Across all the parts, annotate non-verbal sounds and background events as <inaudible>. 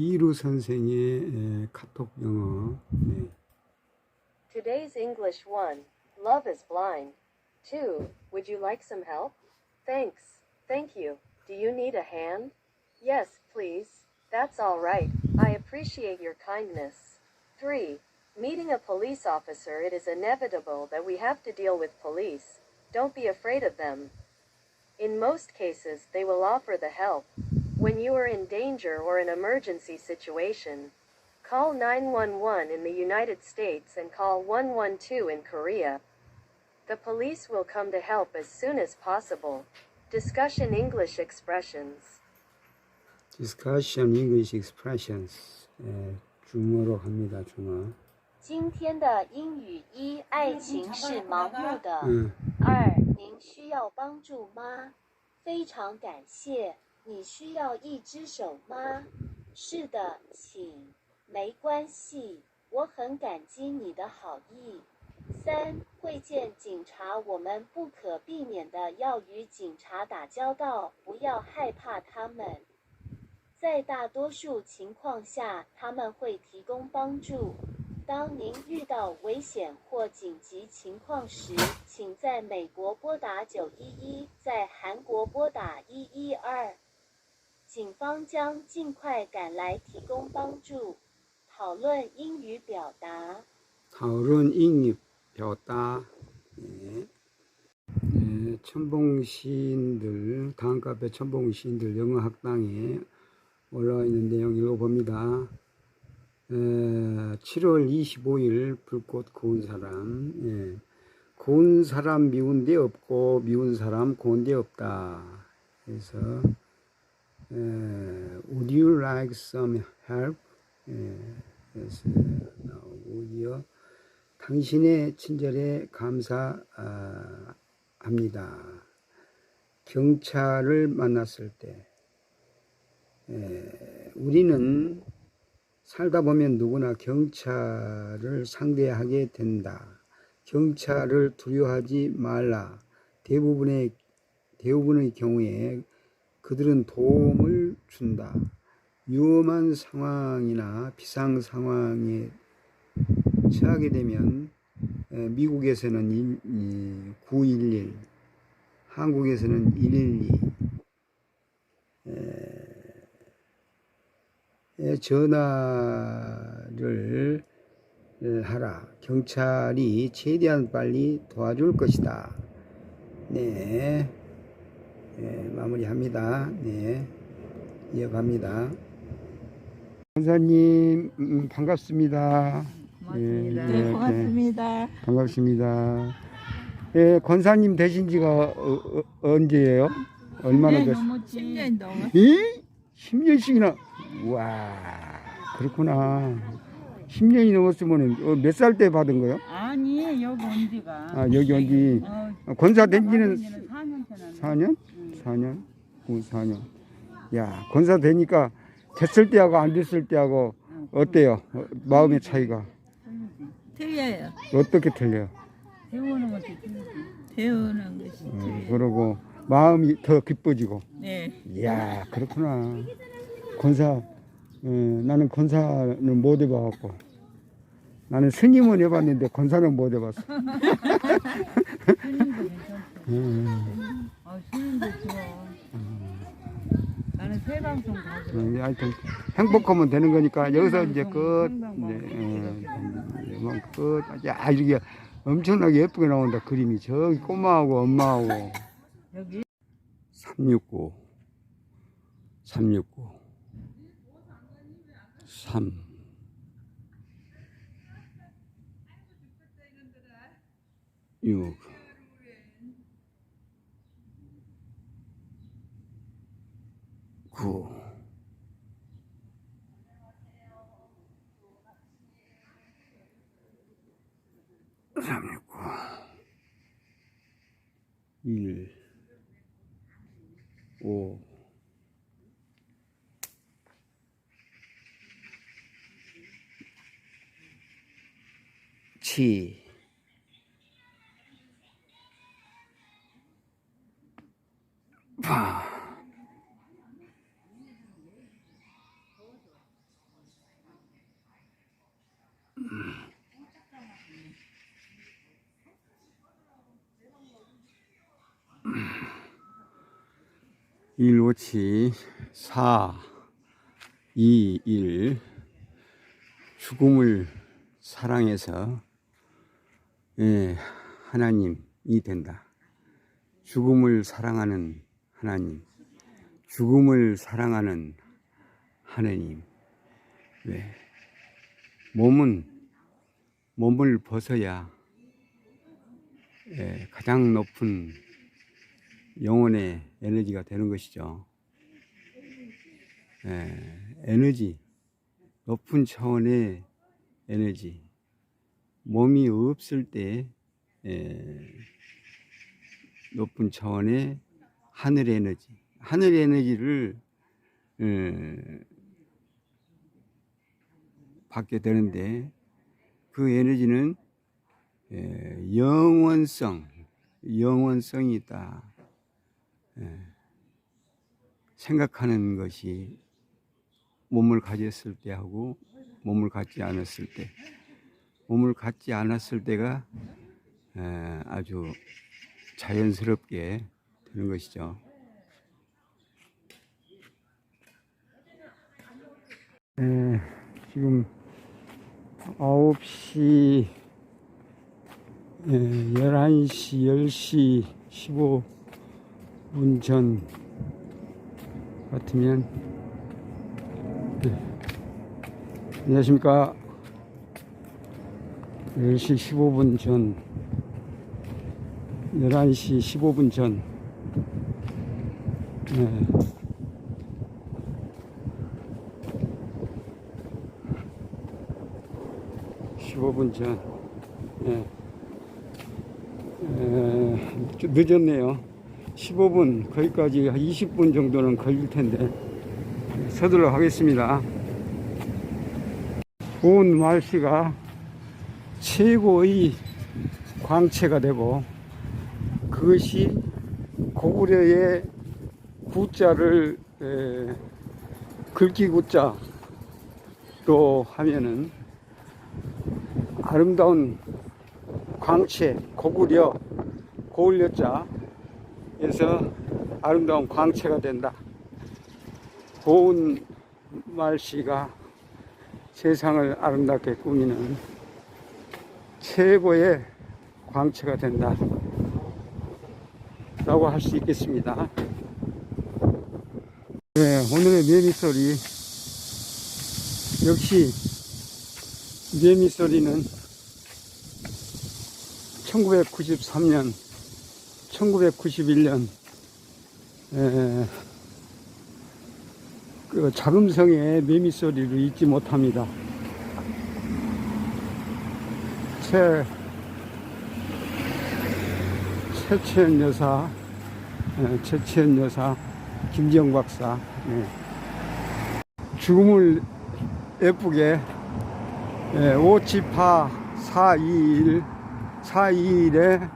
이루 선생의 에, 카톡 영어. 네. Today's English 1. Love is blind. 2. Would you like some help? Thanks. Thank you. Do you need a hand? Yes, please. That's all right. I appreciate your kindness. 3. Meeting a police officer, it is inevitable that we have to deal with police. Don't be afraid of them. In most cases, they will offer the help. When you are in danger or an emergency situation, call 911 in the United States and call 112 in Korea. The police will come to help as soon as possible. Discussion English expressions. Discussion English expressions. 에, 중어로 합니다. 중어. 今天的英语一，爱情是盲目的。 응. 二，您需要帮助吗？非常感谢。 你需要一只手吗？是的，请。没关系，我很感激你的好意。三，会见警察，我们不可避免的要与警察打交道，不要害怕他们。在大多数情况下，他们会提供帮助。当您遇到危险或紧急情况时，请在美国拨打911，在韩国拨打112。警方将尽快赶来提供帮助。讨论英语表达。 讨论 英语 배웠다. 네. 네, 천봉 시인들, 다음 카페 천봉 시인들 영어 학당에 올라와 있는 내용 읽어봅니다. 에, 7월 25일 불꽃 고운 사람. 예. 고운 사람 미운 데 없고 미운 사람 고운 데 없다. 그래서 에, Would you like some help? 예. 그래서 나오고요. 당신의 친절에 감사합니다. 경찰을 만났을 때, 에, 우리는 살다 보면 누구나 경찰을 상대하게 된다. 경찰을 두려워하지 말라. 대부분의, 대부분의 경우에 그들은 도움을 준다. 위험한 상황이나 비상 상황에 처하게 되면 에, 미국에서는 일- 이 911, 한국에서는 112, 에, 전화를 에, 하라. 경찰이 최대한 빨리 도와줄 것이다. 네, 네, 마무리합니다. 네, 이어갑니다. 권사님 음, 반갑습니다. 고맙습니다. 예, 예, 고맙습니다. 반갑습니다. 예, 권사님 되신 지가 어, 어, 언제예요? 얼마나 네, 됐? 너무 10년 넘어. 이? 10년씩이나. 와, 그렇구나. 10년이 넘었으면 어, 몇살 때 받은 거요? 아니 여기 온 지가. 아, 여기 온 지. 어, 권사 된 지는 4년 되는. 4년? 4년? 어, 4년. 야, 권사 되니까 됐을 때하고 안 됐을 때하고 어때요? 어, 마음의 차이가 틀려요. 어떻게 틀려요? 배우는 것이 틀리지. 배우는 것이 어, 틀려요. 그러고 마음이 더 기뻐지고. 네. 이야, 그렇구나. 권사, 어, 나는 권사는 못 해봐갖고. 나는 스님은 해봤는데 권사는 못 해봤어. <laughs> 스 좋아. 나는 새 방송 다 들어. 음, 하여튼 행복하면 되는 거니까 여기서 이제 끝. 생방송, 이제, 어, 이제 뭐 끝. 야, 이게 엄청나게 예쁘게 나온다. 그림이 저기 꼬마하고 엄마하고. 여기 369 369 3 6 시 파. 음. 음. 일오치 사 이 일 죽음을 사랑해서 예, 하나님이 된다. 죽음을 사랑하는 하나님, 죽음을 사랑하는 하나님. 네. 몸은 몸을 벗어야 예, 가장 높은 영혼의 에너지가 되는 것이죠. 예, 에너지, 높은 차원의 에너지. 몸이 없을 때 예, 높은 차원의 하늘 에너지, 하늘 에너지를 예, 받게 되는데 그 에너지는 예, 영원성, 영원성이 있다. 예, 생각하는 것이 몸을 가졌을 때하고 몸을 갖지 않았을 때, 몸을 갖지 않았을 때가 예, 아주 자연스럽게 되는 것이죠. 예, 지금 9시, 예, 11시, 10시 15분 전 같으면, 예, 안녕하십니까. 10시 15분 전, 11시 15분 전, 예, 십오 분 전, 예. 에, 좀 늦었네요. 15분, 거기까지 한 20분 정도는 걸릴 텐데, 서둘러 하겠습니다. 고운 날씨가 최고의 광채가 되고, 그것이 고구려의 구자를 에, 글귀 구자 또 하면은 아름다운 광채, 고구려, 고을려자에서 아름다운 광채가 된다. 고운 말씨가 세상을 아름답게 꾸미는 최고의 광채가 된다. 라고 할 수 있겠습니다. 네, 오늘의 매미소리. 역시 매미소리는 1993년, 1991년, 에, 그 자금성의 매미소리를 잊지 못합니다. 최, 최채연 여사, 에, 최채연 여사, 김지영 박사, 예. 죽음을 예쁘게 예, 오치파 421 421에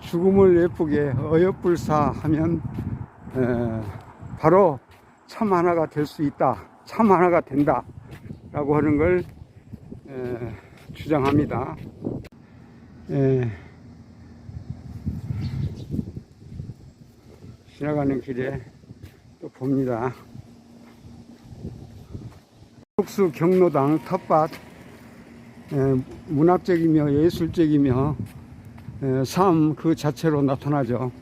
죽음을 예쁘게 어여불사 하면 에, 바로 참 하나가 될 수 있다. 참 하나가 된다. 라고 하는 걸 에, 주장합니다. 에, 지나가는 길에 또 봅니다. 국수 경로당 텃밭 에, 문학적이며 예술적이며 에, 삶그 자체로 나타나죠.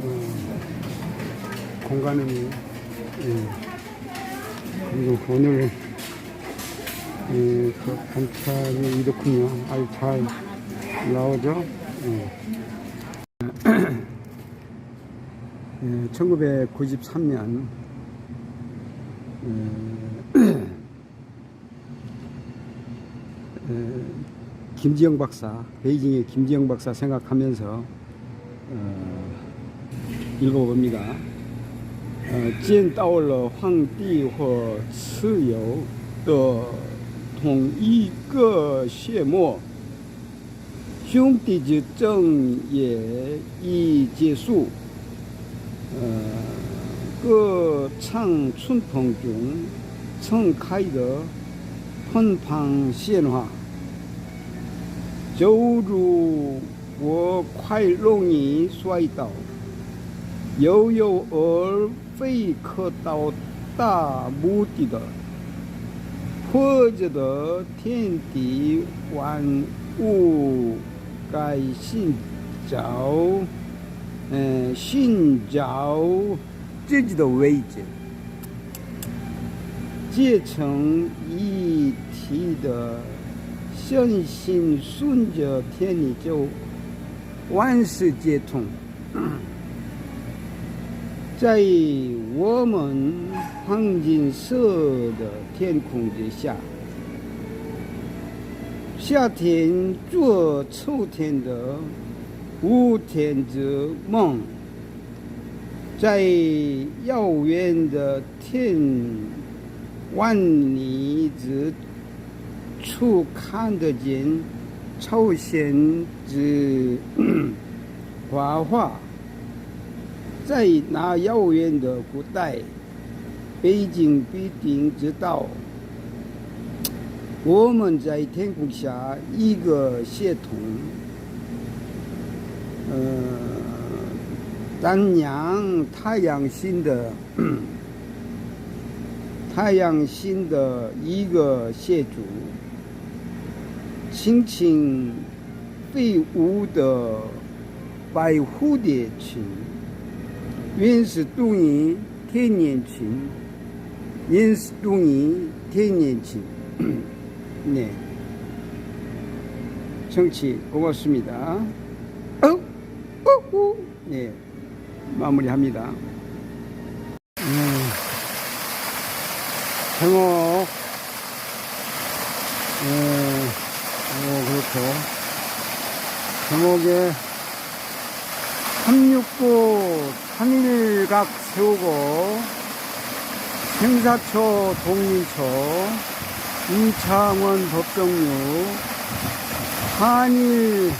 어, 공간은 예, 오늘 예, 그 관찰이 이렇군요. 아주 잘 나오죠. 예. <clears throat> 예, 1993년 <clears throat> 김지영 박사, 베이징의 김지영 박사 생각하면서 어, 읽어봅니다. 어, 见到了皇帝和蚩尤的 同一个血脉，兄弟之争也已结束。呃，各场春风中盛开的芬芳鲜花，就如我快容易摔倒， 又有而非可到达目的的， 或者的天地万物该寻找，嗯，寻找自己的位置，结成一体的，相信顺着天理就万事皆通。在我们黄金色的天空之下，夏天做秋天的无天之梦，在遥远的天万里之处看得见朝鲜之 <clears throat> 花花。在那遥远的古代，北京必定知道，我们在天空下一个系统，呃，丹阳太阳星的 <coughs> 太阳星的一个协助，轻轻飞舞的白蝴蝶群。 윈스뚱이 태년친. 윈스뚱이 태년친. <clears throat> 네. 정치 고맙습니다. 어? 어? 어? 네. 마무리합니다. 음, 제목 음, 네. 어, 그렇죠. 제목에 369 3일각 세우고 생사초 동민초 이창원 법정류 한일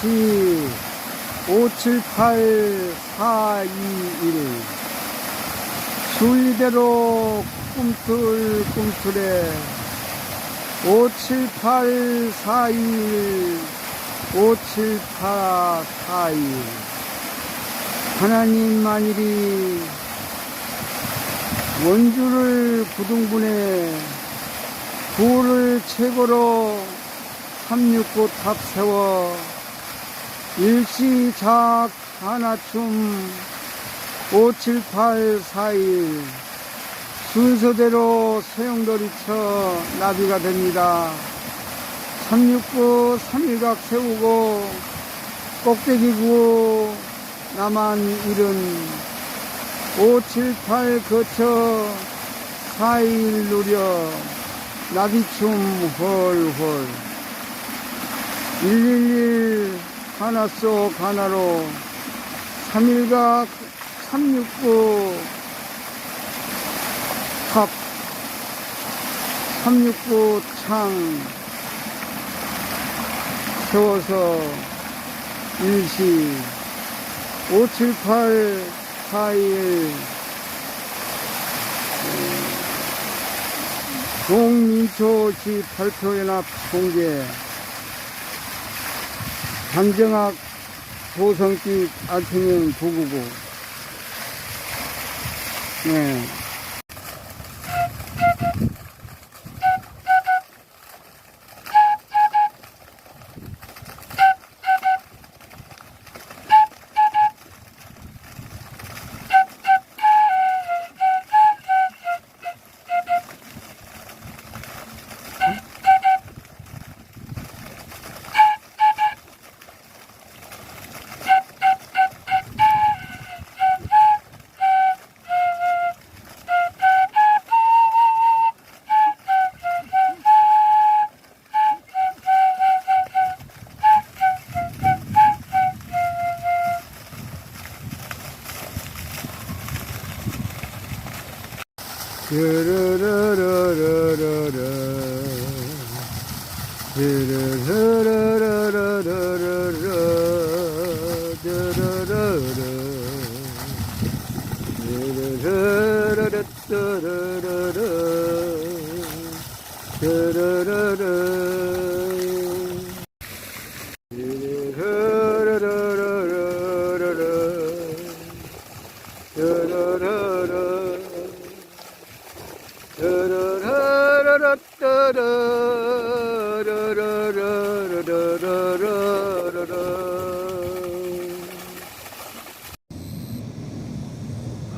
시 578 421 수위대로 꿈틀 꿈틀에 578 421 578 421 하나님 만일이 원주를 부둥분해 부를 최고로 369탑 세워 일시작 하나춤 57841 순서대로 소용돌이쳐 나비가 됩니다. 369 3일각 세우고 꼭대기구 나만 일은 578 거쳐 4일 누려 나비춤 헐헐. 111 하나 속 하나로 3일각 369 탑 369 창. 세워서 일시 578 41 동민초시 발표연합 공개. 단정학 도성길 알평행 999 네.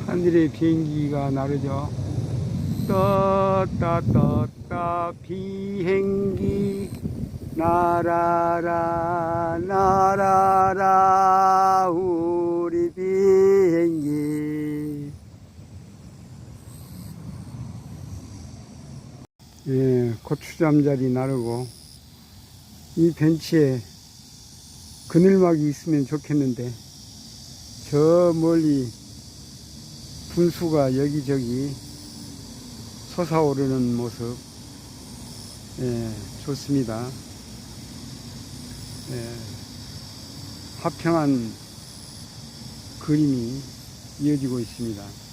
하늘의 비행기가 나르죠. 떴다 떴다 비행기 날아라 날아라 우리 비행기 예, 고추 잠자리 나르고 이 벤치에 그늘막이 있으면 좋겠는데 저 멀리 분수가 여기저기 솟아오르는 모습 예, 좋습니다. 예, 화평한 그림이 이어지고 있습니다.